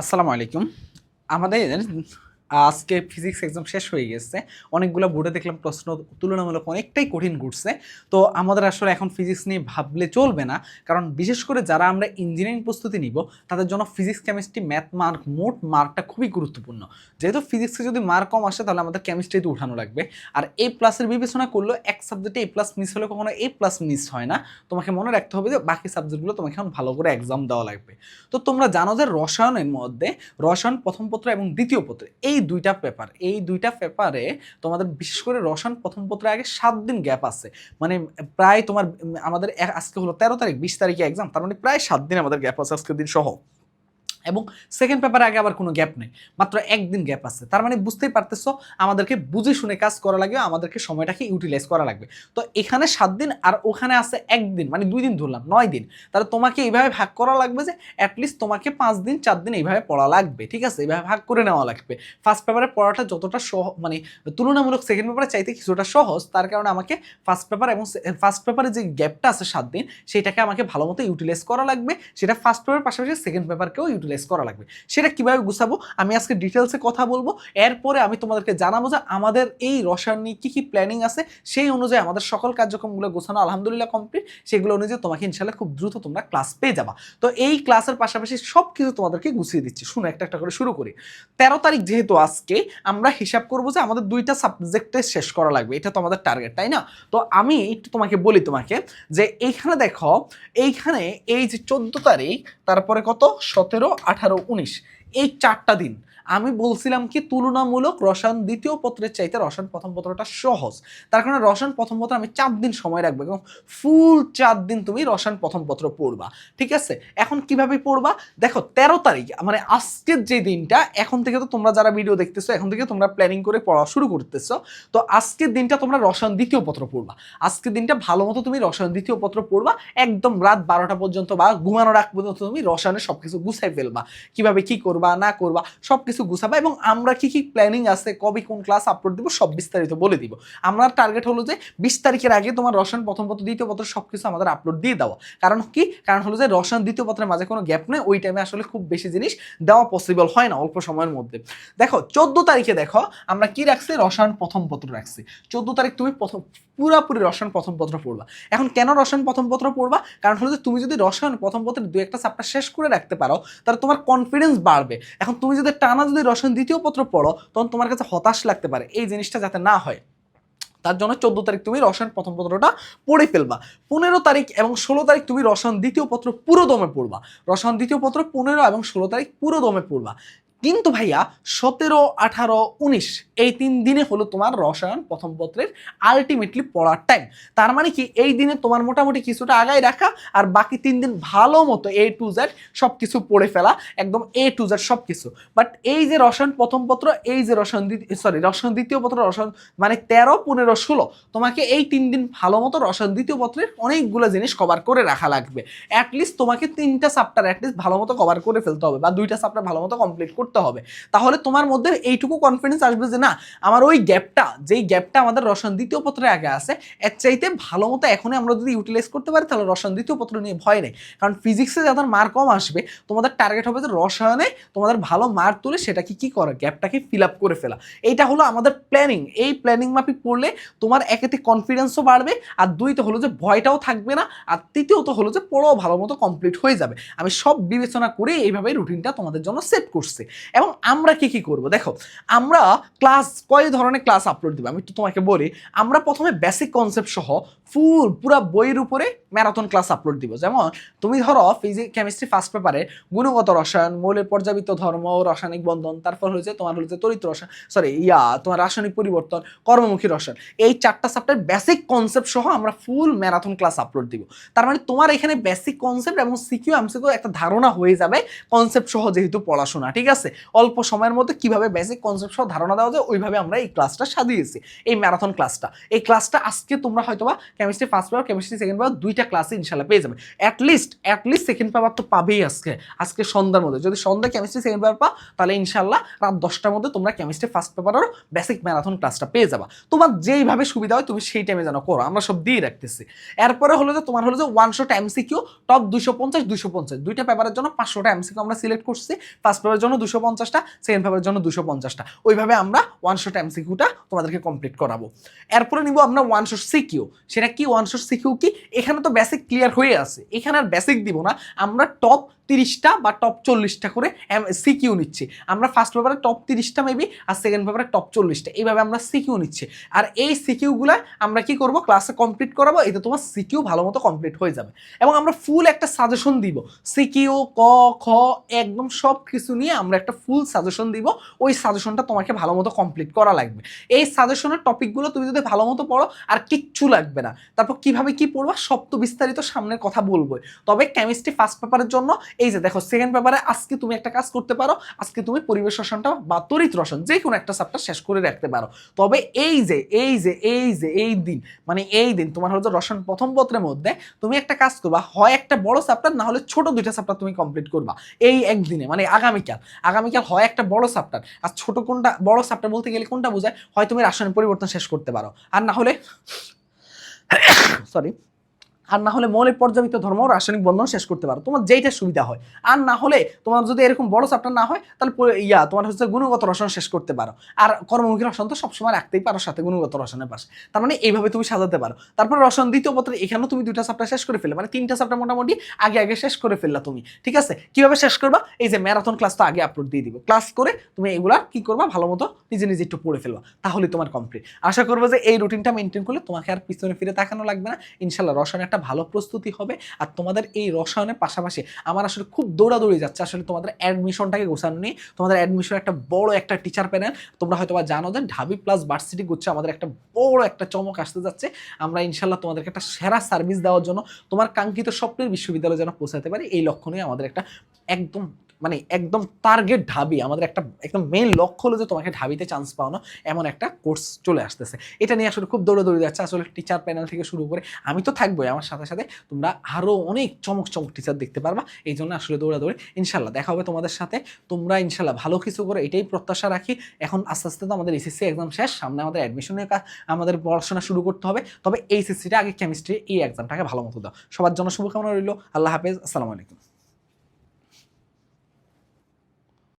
আসসালামু আলাইকুম। আমাদের আজকে ফিজিক্স এক্সাম শেষ হয়ে গেছে। অনেকগুলো বোর্ডে দেখলাম প্রশ্ন তুলনামূলক অনেকটাই কঠিন ঘুরছে। তো আমাদের আসলে এখন ফিজিক্স নিয়ে ভাবলে চলবে না। কারণ বিশেষ করে যারা আমরা ইঞ্জিনিয়ারিং প্রস্তুতি নিব, তাদের জন্য ফিজিক্স কেমিস্ট্রি ম্যাথ মার্ক মোট মার্কটা খুবই গুরুত্বপূর্ণ। যেহেতু ফিজিক্সে যদি মার্ক কম আসে, তাহলে আমাদের কেমিস্ট্রিতে উঠানো লাগবে। আর এ প্লাসের বিবেচনা করলেও এক সাবজেক্টে এ প্লাস মিস হলে কখনো এ প্লাস মিস হয় না। তোমাকে মনে রাখতে হবে যে, বাকি সাবজেক্টগুলো তোমাকে এখন ভালো করে এক্সাম দেওয়া লাগবে। তো তোমরা জানো যে রসায়নের মধ্যে রসায়ন প্রথম পত্র এবং দ্বিতীয় পত্র, এই দুইটা পেপার এই দুইটা পেপারে তোমাদের বিশেষ করে রসায়ন প্রথম পত্রে আগে সাত দিন গ্যাপ আছে। মানে প্রায় তোমার, আমাদের আজকে হলো তেরো তারিখ, বিশ তারিখে এক্সাম তার মানে প্রায় সাত দিন আমাদের গ্যাপ আছে আজকের দিন সহ এবং সেকেন্ড পেপারে আগে আবার কোনো গ্যাপ নেই। মাত্র একদিন গ্যাপ আছে। তার মানে বুঝতেই পারতেছো, আমাদেরকে বুঝে শুনে কাজ করা লাগবে, আমাদেরকে সময়টাকে ইউটিলাইজ করা লাগবে। তো এখানে সাত দিন আর ওখানে আছে একদিন মানে দুই দিন ধরলাম, নয় দিন। তাহলে তোমাকে এইভাবে ভাগ করা লাগবে যে অ্যাটলিস্ট তোমাকে পাঁচ দিন, চার দিন এইভাবে পড়া লাগবে, ঠিক আছে? এইভাবে ভাগ করে নেওয়া লাগবে। ফার্স্ট পেপারে পড়াটা যতটা সহ মানে তুলনামূলক সেকেন্ড পেপারে চাইতে কিছুটা সহজ, তার কারণে আমাকে ফার্স্ট পেপার এবং ফার্স্ট পেপারে যে গ্যাপটা আছে সাত দিন, সেটাকে আমাকে ভালো মতো ইউটিলাইজ করা লাগবে। সেটা ফার্স্ট পেপার পাশাপাশি সেকেন্ড পেপারকেও ইউটিলাইজ করা লাগবে। সেটা কীভাবে গুছাবো? আমি আজকে ডিটেলসে কথা বলব। এরপরে আমি তোমাদেরকে জানাব যে আমাদের এই রসায়ন নিয়ে কী কী প্ল্যানিং আছে। সেই অনুযায়ী আমাদের সকল কার্যক্রমগুলো গোছানো আলহামদুলিল্লাহ কমপ্লিট সেগুলো অনুযায়ী তোমাকে ইনশাল্লাহ খুব দ্রুত তোমরা ক্লাস পেয়ে যাবা। তো এই ক্লাসের পাশাপাশি সব কিছু তোমাদেরকে গুছিয়ে দিচ্ছি। শুনো, একটা একটা করে শুরু করি। তেরো তারিখ যেহেতু আজকে, আমরা হিসাব করব যে আমাদের দুইটা সাবজেক্টে শেষ করা লাগবে। এটা তো আমাদের টার্গেট তাই না? তো আমি একটু তোমাকে বলি তোমাকে যে এইখানে দেখো, এইখানে এই যে চোদ্দ তারিখ, তারপরে কত? সতেরো আঠারো উনিশ। এই চারটা দিন আমি বলছিলাম কি তুলনামূলক রসায়ন দ্বিতীয় পত্রের চাইতে রসায়ন প্রথম পত্রটা সহজ। তার কারণে রসায়ন প্রথম পত্র আমি চার দিন সময় রাখব এবং ফুল চার দিন তুমি রসায়ন প্রথম পত্র পড়বা, ঠিক আছে? এখন কীভাবে পড়বা? দেখো, তেরো তারিখ মানে আজকের যে দিনটা, এখন থেকে তো তোমরা যারা ভিডিও দেখতেছো, এখন থেকে তোমরা প্ল্যানিং করে পড়া শুরু করতেছো। তো আজকের দিনটা তোমরা রসায়ন দ্বিতীয় পত্র পড়বা। আজকের দিনটা ভালো মতো তুমি রসায়ন দ্বিতীয় পত্র পড়বা, একদম রাত বারোটা পর্যন্ত বা ঘুমানোর আগ পর্যন্ত তুমি রসায়নের সব কিছু গুছাই ফেলবা। কীভাবে কি করবা, না করবা সব কিছু গুছাবা এবং আমরা কি কি প্ল্যানিং আছে, কবে কোন ক্লাস আপলোড দিব, সব বিস্তারিত বলে দিব। আমরা টার্গেট হলো যে বিশ তারিখের আগে তোমার রসায়ন প্রথম পত্র, দ্বিতীয় পত্র সব কিছু আমাদের আপলোড দিয়ে দেওয়া। কারণ কি? কারণ হলো যে রসায়ন দ্বিতীয় পত্রের মাঝে কোনো গ্যাপ নেই, ওই টাইমে আসলে খুব বেশি জিনিস দেওয়া পসিবল হয় না অল্প সময়ের মধ্যে। দেখো, চোদ্দ তারিখে দেখো, আমরা কি রাখছি? রসায়ন প্রথম পত্র রাখছি। চোদ্দ তারিখ তুমি প্রথম, পুরাপুরি রসায়ন প্রথম পত্র পড়বা। এখন কেন রসায়ন প্রথম পত্র পড়বা? কারণ হলো যে তুমি যদি রসায়ন প্রথম পত্রের দু একটা চাপটা শেষ করে রাখতে পারো, তাহলে তোমার কনফিডেন্স বাড়বে। এখন তুমি যদি টানা যদি রসায়ন দ্বিতীয় পত্র পড়ো, তখন তোমার কাছে হতাশ লাগতে পারে। এই জিনিসটা যাতে না হয়। তার জন্য চোদ্দ তারিখ তুমি রসায়ন প্রথম পত্রটা পড়ে ফেলবা। পনেরো তারিখ এবং ষোলো তারিখ তুমি রসায়ন দ্বিতীয় পত্র পুরো দমে পড়বা। রসায়ন দ্বিতীয় পত্র পনেরো এবং ষোলো তারিখ পুরো দমে পড়বা। কিন্তু ভাইয়া, সতেরো, আঠারো, উনিশ, এই তিন দিনে হলো তোমার রসায়ন প্রথম পত্রের আলটিমেটলি পড়ার টাইম তার মানে কি, এই দিনে তোমার মোটামুটি কিছুটা আগায় রাখা আর বাকি তিন দিন ভালো মতো এ টু জেড সব কিছু পড়ে ফেলা, একদম এ টু জেড সব কিছু বাট এই যে রসায়ন প্রথম পত্র, এই যে রসায়ন সরি রসায়ন দ্বিতীয় পত্র, রসায়ন মানে তেরো, পনেরো, ষোলো, তোমাকে এই তিন দিন ভালো মতো রসায়ন দ্বিতীয় পত্রের অনেকগুলো জিনিস কভার করে রাখা লাগবে। অ্যাটলিস্ট তোমাকে তিনটা চাপ্টার অ্যাটলিস্ট ভালো মতো কভার করে ফেলতে হবে বা দুইটা চাপ্টার ভালো মতো কমপ্লিট করতে হবে। তাহলে তোমার মধ্যে এইটুকু কনফিডেন্স আসবে যে না, আমার ওই গ্যাপটা যেই গ্যাপটা আমাদের রসায়ন দ্বিতীয় পত্রে আগে আছে, এর চাইতে ভালো মতো এখনই আমরা যদি ইউটিলাইজ করতে পারি, তাহলে রসায়ন দ্বিতীয় পত্র নিয়ে ভয় নেই। কারণ ফিজিক্সে যাদের মার কম আসবে, তোমাদের টার্গেট হবে যে রসায়নে তোমাদের ভালো মার্ক তুলে সেটাকে কি করা গ্যাপটাকে ফিল আপ করে ফেলা। এইটা হলো আমাদের প্ল্যানিং এই প্ল্যানিং মাফিক পড়লে তোমার একেতে কনফিডেন্সও বাড়বে, আর দুই তো হলো যে ভয়টাও থাকবে না, আর তৃতীয়ত হলো যে পড়াও ভালো মতো কমপ্লিট হয়ে যাবে। আমি সব বিবেচনা করে এইভাবে রুটিনটা তোমাদের জন্য সেট করছি। এবং আমরা কি কি করব? দেখো, আমরা ক্লাস কয় ধরনের ক্লাস আপলোড দিব? আমি একটু তোমাকে বলি, আমরা প্রথমে বেসিক কনসেপ্ট সহ ফুল, পুরো বইয়ের উপরে ম্যারাথন ক্লাস আপলোড দিব। যেমন, তুমি ধরো ফিজিক্স কেমিস্ট্রি ফার্স্ট পেপারে গুণগত রসায়ন, মৌলের পর্যাবৃত্ত ধর্ম, রাসায়নিক বন্ধন, তারপর হয়েছে তোমার হচ্ছে তরিত রসায়ন সরি ইয়া, তোমার রাসায়নিক পরিবর্তন, কর্মমুখী রসায়ন। এই চারটা সাবজেক্টের বেসিক কনসেপ্ট সহ আমরা ফুল ম্যারাথন ক্লাস আপলোড দিব। তার মানে তোমার এখানে বেসিক কনসেপ্ট এবং সিকিউ এমসিকিউ একটা ধারণা হয়ে যাবে কনসেপ্ট সহ যেহেতু পড়াশোনা, ঠিক আছে? অল্প সময়ের মধ্যে কীভাবে বেসিক কনসেপ্ট সহ ধারণা দেওয়া যায়, ওইভাবে আমরা এই ক্লাসটা সাজিয়েছি, এই ম্যারাথন ক্লাসটা এই ক্লাসটা আজকে তোমরা হয়তোবা chemistry first paper chemistry second paper দুইটা ক্লাসে ইনশাল্লাহ পেয়ে যাবে অ্যাটলিস্ট অ্যাটলিস্ট সেকেন্ড পেপার তো পাবেই আজকে আজকে সন্ধ্যার মধ্যে। যদি সন্ধ্যা কেমিস্ট্রি সেকেন্ড পেপার পাও, তাহলে ইনশাল্লাহ রাত দশটার মধ্যে তোমরা কেমিস্ট্রি ফার্স্ট পেপারের বেসিক ম্যারাথন ক্লাসটা পেয়ে যাবা। তোমার যেইভাবে সুবিধা হয়, তুমি সেই টাইমে যেন করো, আমরা সব দিয়ে রাখতেছি। এরপরে হলো যে, তোমার হলো যে ওয়ান শট এমসিকিউ টপ দুশো পঞ্চাশ দুশো পঞ্চাশ। দুইটা পেপারের জন্য পাঁচশোটা এমসিকিউ আমরা সিলেক্ট করছি। ফার্স্ট পেপারের জন্য দুশো পঞ্চাশটা সেকেন্ড পেপারের জন্য দুশো পঞ্চাশটা। ওইভাবে আমরা ওয়ান শট এমসিকিউটা তোমাদেরকে কমপ্লিট করাবো। এরপরে নিব আমরা ওয়ান শট সিকিউ সেটা কি ওয়ান শট সিকিউ কি? এখানে তো বেসিক ক্লিয়ার হয়ে আছে। এখানে আর বেসিক দিব না। আমরা টপ তিরিশটা বা টপ চল্লিশটা করে সিকিউ নিচ্ছি। আমরা ফার্স্ট পেপারে টপ তিরিশটা মেবি আর সেকেন্ড পেপারে টপ চল্লিশটা। এইভাবে আমরা সিকিউ নিচ্ছি। আর এই সিকিউগুলো আমরা কি করব? ক্লাসে কমপ্লিট করাবো। এতে তোমার সিকিউ ভালো মতো কমপ্লিট হয়ে যাবে। এবং আমরা ফুল একটা সাজেশন দিব। সিকিউ ক, খ, একদম সব কিছু নিয়ে আমরা একটা ফুল সাজেশন দিব। ওই সাজেশনটা তোমাকে ভালো মতো কমপ্লিট করা লাগবে। এই সাজেশনের টপিকগুলো তুমি যদি ভালো মতো পড়ো, আর কিচ্ছু লাগবে না। তারপর কীভাবে কি পড়বা, সব তো বিস্তারিত সামনের কথা বলব তবে কেমিস্ট্রি ফার্স্ট পেপারের জন্য, এই যে দেখো সেকেন্ড পেপারে আজকে তুমি একটা কাজ করতে পারো, আজকে তুমি পরিবেশ রসায়নটা বা তরিত রসায়ন যে কোনো একটা চ্যাপ্টার শেষ করে রাখতে পারো। তবে এই যে এই যে এই যে, এই দিন মানে এই দিন তোমার হলো যে রসায়ন প্রথম পত্রের মধ্যে তুমি একটা কাজ করবা, হয় একটা বড় চ্যাপ্টার না হলে ছোট দুইটা চ্যাপ্টার তুমি কমপ্লিট করবা, এই একদিনে মানে আগামীকাল। আগামীকাল হয় একটা বড় চ্যাপ্টার আর ছোট কোনটা, বড় চ্যাপ্টার বলতে গেলে কোনটা বোঝায়? হয় তুমি রাসায়নিক পরিবর্তন শেষ করতে পারো, আর না হলে সরি আর না হলে মৌলিক পর্যাবৃত্ত ধর্ম রাসায়নিক বন্ধন শেষ করতে পারো। তোমার যেইটা সুবিধা হয়। আর না হলে তোমার যদি এরকম বড় চ্যাপ্টার না হয়, তাহলে ইয়া, তোমার হচ্ছে গুণগত রসায়ন শেষ করতে পারো। আর কর্মমুখী রসায়ন তো সবসময় রাখতেই পারো সাথে গুণগত রসায়নের পাশে। তার মানে এইভাবে তুমি সাজাতে পারো। তারপর রসায়ন দ্বিতীয় পত্রে এখানেও তুমি দুইটা চ্যাপ্টার শেষ করে ফেললে। মানে তিনটা চ্যাপ্টার মোটামুটি আগে আগে শেষ করে ফেললা তুমি। ঠিক আছে? কীভাবে শেষ করবা? এই যে ম্যারাথন ক্লাস তো আগে আপলোড দিয়ে দিবে। ক্লাস করে তুমি এগুলা কি করবা? ভালো মতো নিজে নিজে একটু পড়ে ফেলবা। তাহলে তোমার কমপ্লিট আশা করব যে এই রুটিনটা মেনটেন করলে তোমাকে আর পিছনে ফিরে তাকানো লাগবে না। ইনশাল্লাহ রসায়নে একটা ভালো প্রস্তুতি হবে আর তোমাদের এই রসায়নের পাশাপাশি আমার আসলে খুব দৌড়াদৌড়ি যাচ্ছে। আসলে তোমাদের অ্যাডমিশনটাকে গোছানো নিয়ে তোমাদের অ্যাডমিশন একটা বড় একটা টিচার প্যানেল তোমরা হয়তো বা জানো যে ঢাবি প্লাস ভার্সিটি গুচ্ছে আমাদের একটা বড় একটা চমক আসতে যাচ্ছে। আমরা ইনশাল্লাহ তোমাদেরকে একটা সেরা সার্ভিস দেওয়ার জন্য তোমার কাঙ্ক্ষিত স্বপ্নের বিশ্ববিদ্যালয়ে যেন পৌঁছাতে পারি। এই লক্ষ্য নিয়ে আমাদের একটা একদম মানে একদম টার্গেট ঢাবি। আমাদের একটা একদম মেইন লক্ষ্য হলো যে তোমাকে ঢাবিতে চান্স পাওয়ানো এমন একটা কোর্স চলে আসতেছে। এটা নিয়ে আসলে খুব দৌড়াদৌড়ি যাচ্ছে। আসলে টিচার প্যানেল থেকে শুরু করে আমি তো থাকবোই। আমার সাথে সাথে তোমরা আরও অনেক চমক চমক টিচার দেখতে পারবা। এই জন্য আসলে দৌড়াদৌড়ি, ইনশাল্লাহ দেখা হবে তোমাদের সাথে। তোমরা ইনশাল্লাহ ভালো কিছু করে, এটাই প্রত্যাশা রাখি। এখন আস্তে আস্তে তো আমাদের এসএসসি এক্সাম শেষ। সামনে আমাদের অ্যাডমিশনের কাজ আমাদের পড়াশোনা শুরু করতে হবে। তবে এই এসএসসিটা আগে কেমিস্ট্রি এই এক্সামটাকে ভালো মতো দাও। সবার জন্য শুভকামনা রইল। আল্লাহ হাফেজ। আসসালামু আলাইকুম।